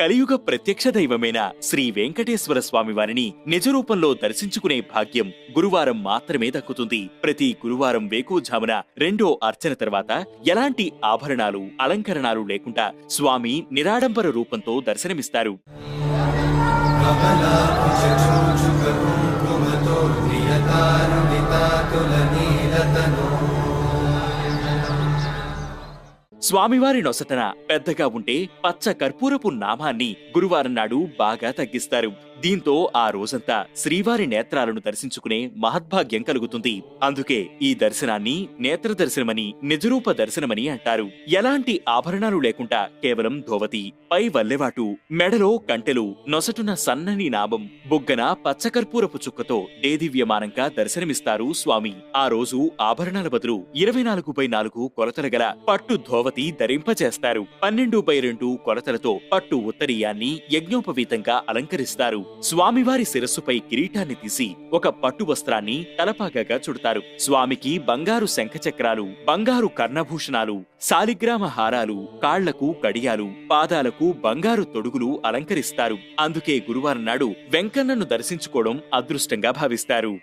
కలియుగ ప్రత్యక్ష దైవమైన శ్రీ వెంకటేశ్వర స్వామి వారిని నిజ రూపంలో దర్శించుకునే భాగ్యం గురువారం మాత్రమే దక్కుతుంది. ప్రతి గురువారం వేకువజామున రెండో అర్చన తర్వాత ఎలాంటి ఆభరణాలు అలంకరణాలు లేకుండా స్వామి నిరాడంబర రూపంతో దర్శనమిస్తారు. స్వామివారి నొసటన పెద్దగా ఉంటే పచ్చ కర్పూరపు నామాన్ని గురువారం నాడు బాగా తగ్గిస్తారు. దీంతో ఆ రోజంతా శ్రీవారి నేత్రాలను దర్శించుకునే మహద్భాగ్యం కలుగుతుంది. అందుకే ఈ దర్శనాన్ని నేత్ర దర్శనమని నిజరూప దర్శనమని అంటారు. ఎలాంటి ఆభరణాలు లేకుండా కేవలం ధోవతి పై వల్లెవాటు మెడలో కంటెలు నొసటున సన్నని నాభం బుగ్గన పచ్చకర్పూరపు చుక్కతో దేదివ్యమానంగా దర్శనమిస్తారు స్వామి. ఆ రోజు ఆభరణాల బదులు ఇరవై నాలుగు బై నాలుగు కొలతల గల పట్టు ధోవతి ధరింపచేస్తారు పన్నెండు బై రెండు కొలతలతో పట్టు ఉత్తరీయాన్ని యజ్ఞోపవీతంగా అలంకరిస్తారు. స్వామివారి శిరస్సుపై కిరీటాన్ని తీసి ఒక పట్టు వస్త్రాన్ని తలపాగగా చుడతారు. స్వామికి బంగారు శంఖచక్రాలు బంగారు కర్ణభూషణాలు శాలిగ్రామ హారాలు కాళ్ళకు కడియాలు పాదాలకు బంగారు తొడుగులు అలంకరిస్తారు. అందుకే గురువారం నాడు వెంకన్నను దర్శించుకోవడం అదృష్టంగా భావిస్తారు.